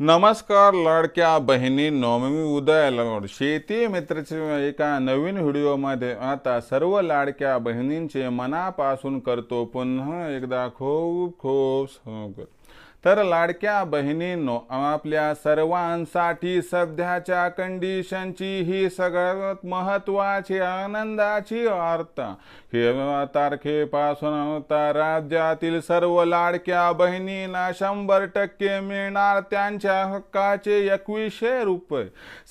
नमस्कार लाडक्या बहिणींनो मी उदय लवड शेती मित्रच्या एका नवीन व्हिडिओमध्ये आता सर्व लाडक्या बहिणींचे मनापासून करतो पुन्हा एकदा खूप खूप स्वागत. तर लाडक्या बहिणींनो आपल्या सर्वांसाठी सध्याच्या कंडिशनची ही सगळ्यात महत्वाची आनंदाची वार्ता. हे तारखेपासून तर राज्यातील सर्व लाडक्या बहिणींना शंभर टक्के मिळणार त्यांच्या हक्काचे एकवीसशे रुपये.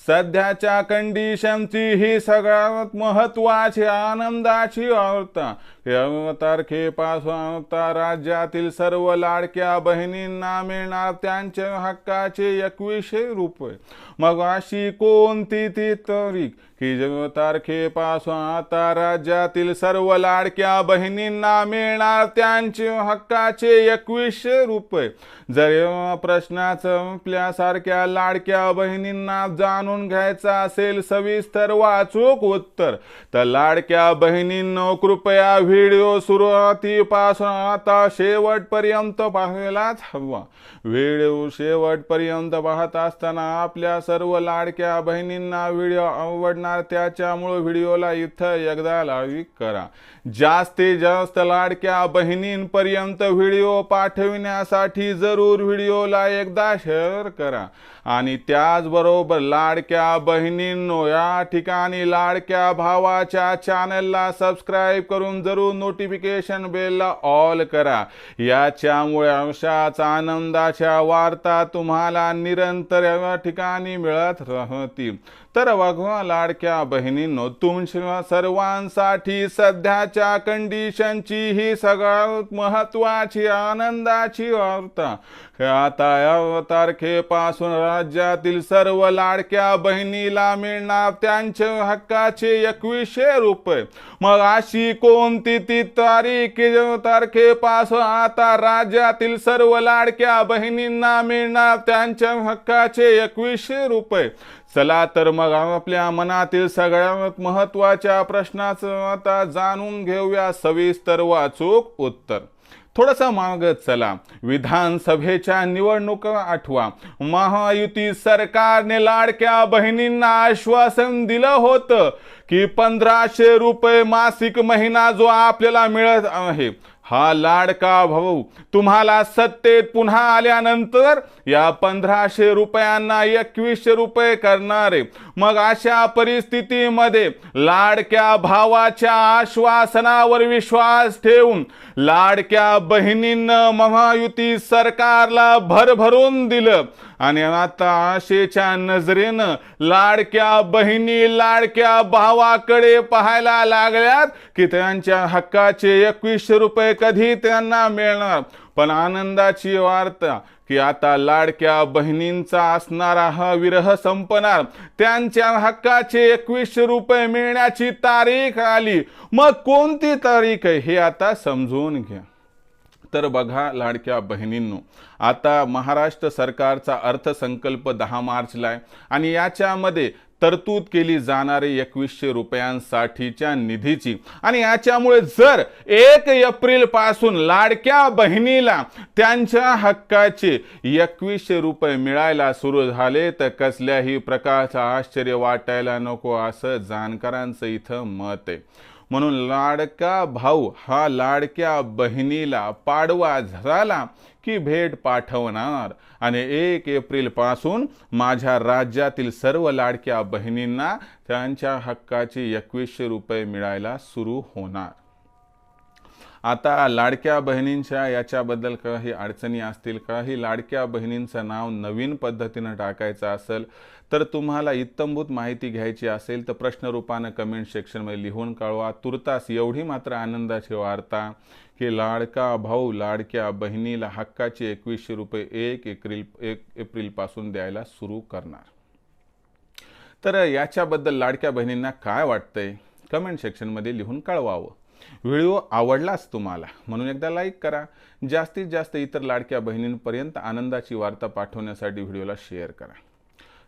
सध्याच्या कंडिशनची ही सगळ्यात महत्वाची आनंदाची वार्ता. हे तारखेपासून राज्यातील सर्व लाडक्या बहिणींना मिळणार त्यांच्या हक्काचे एकवीसशे रुपये. मग अशी कोणती ती तारीख? की जेव्हा तारखेपासून आता राज्यातील सर्व लाडक्या बहिणींना मिळणार त्यांचे हक्काचे एकवीसशे रुपये. जर या प्रश्नाचं आपल्यासारख्या लाडक्या बहिणींना जाणून घ्यायचा असेल सविस्तर वाचूक उत्तर तर लाडक्या बहिणींनो कृपया व्हिडिओ सुरुवातीपासून आता शेवटपर्यंत पाहायलाच हवा. व्हिडिओ शेवटपर्यंत पाहत असताना आपल्या सर्व लाडक्या बहिणींना व्हिडिओ आवडणार त्याच्यामुळे व्हिडिओला इथं एकदा लाईक करा. जास्तीत जास्त लाडक्या बहिणींपर्यंत व्हिडिओ पाठविण्यासाठी जरूर व्हिडिओला एकदा शेअर करा. आणि त्याचबरोबर लाडक्या बहिणींनो या ठिकाणी लाडक्या भावाच्या चॅनलला सबस्क्राईब करून जरूर नोटिफिकेशन बेलला ऑल करा. याच्यामुळे अंशाचा आनंदाच्या वार्ता तुम्हाला निरंतर या ठिकाणी मिळत राहतील. तर बघा लाडक्या बहिणींनो तुमच्या सर्वांसाठी सध्याच्या कंडिशनची ही सगळ्यात महत्वाची आनंदाची वार्ता. आता या तारखेपासून राज्यातील सर्व लाडक्या बहिणीला मिळणार त्यांच्या हक्काचे एकवीसशे रुपये. मग अशी कोणती ती तारीख तारखेपासून आता राज्यातील सर्व लाडक्या बहिणींना मिळणार त्यांच्या हक्काचे एकवीसशे रुपये? चला तर मग आपल्या मनात जीवनातील सगळ्यात महत्त्वाच्या प्रश्नाचं आता जाणून घेऊया सविस्तर वाचूक उत्तर. थोडंसं माग चला. विधानसभेच्या निवडणुका आठवा. महायुती सरकारने लाडक्या बहिणींना आश्वासन दिलं होतं की पंधराशे रुपये मासिक महिना जो आपल्याला मिळत आहे हा लाडका भाऊ? तुम्हाला सत्तेत पुन्हा आल्यानंतर या पंधराशे रुपयांना एकवीसशे रुपये करणारे मग अशा परिस्थितीमध्ये लाडक्या भावाच्या आश्वासनावर विश्वास ठेवून लाडक्या बहिणींनं महायुती सरकारला भरभरून दिलं. आणि आता आशेच्या नजरेनं लाडक्या बहिणी लाडक्या भावाकडे पाहायला लागल्यात की त्यांच्या हक्काचे एकवीसशे रुपये कधी त्यांना मिळणार? पण आनंदाची वार्ता की आता लाडक्या बहिणींचा असणारा हा विरह संपणार. त्यांच्या हक्काचे एकवीसशे रुपये मिळण्याची तारीख आली. मग कोणती तारीख आहे हे आता समजून घ्या. तर बघा लाडक्या बहिणींनो आता महाराष्ट्र सरकारचा अर्थसंकल्प दहा मार्चला आहे आणि याच्यामध्ये तरतूद केली जाणारी एकवीसशे रुपयांसाठीच्या निधीची. आणि याच्यामुळे जर एक एप्रिलपासून लाडक्या बहिणीला त्यांच्या हक्काचे एकवीसशे रुपये मिळायला सुरू झाले तर कसल्याही प्रकारचं आश्चर्य वाटायला नको असं जाणकारांचं इथं मत आहे. म्हणून लाडका भाऊ हा लाडक्या बहिणीला पाडवा झाला की भेट पाठवणार. आणि एक एप्रिलपासून माझ्या राज्यातील सर्व लाडक्या बहिणींना त्यांच्या हक्काची एकवीसशे रुपये मिळायला सुरू होणार. आता लाडक्या बहिणींच्या याच्याबद्दल काही अडचणी असतील काही लाडक्या बहिणींचं नाव नवीन पद्धतीनं टाकायचं असेल तर तुम्हाला इत्तंभूत माहिती घ्यायची असेल तर प्रश्नरूपानं कमेंट सेक्शनमध्ये लिहून कळवा. तुर्तास एवढी मात्र आनंदाची वार्ता की लाडका भाऊ लाडक्या बहिणीला हक्काचे एकवीसशे रुपये एक एप्रिल एक एप्रिलपासून द्यायला सुरू करणार. तर याच्याबद्दल लाडक्या बहिणींना काय वाटतंय? कमेंट सेक्शनमध्ये लिहून कळवावं. व्हिडिओ आवडलाच तुम्हाला म्हणून एकदा लाईक करा. जास्तीत जास्त इतर लाडक्या बहिणींपर्यंत आनंदाची वार्ता पाठवण्यासाठी व्हिडिओला शेअर करा.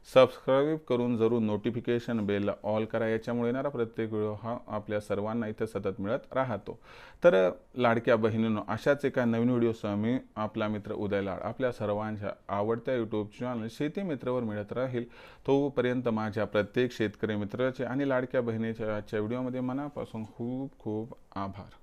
सबस्क्राईब करून जरूर नोटिफिकेशन बेल ऑल करा. याच्यामुळे येणारा प्रत्येक व्हिडिओ हा आपल्या सर्वांना इथं सतत मिळत राहतो. तर लाडक्या बहिणींनो अशाच एका नवीन व्हिडिओसह मी आपला मित्र उदय लाड आपल्या सर्वांच्या आवडत्या यूट्यूब चॅनल शेती मित्रवर मिळत राहील. तोपर्यंत माझ्या प्रत्येक शेतकरी मित्राचे आणि लाडक्या बहिणीच्या आजच्या व्हिडिओमध्ये मनापासून खूप खूप आभार.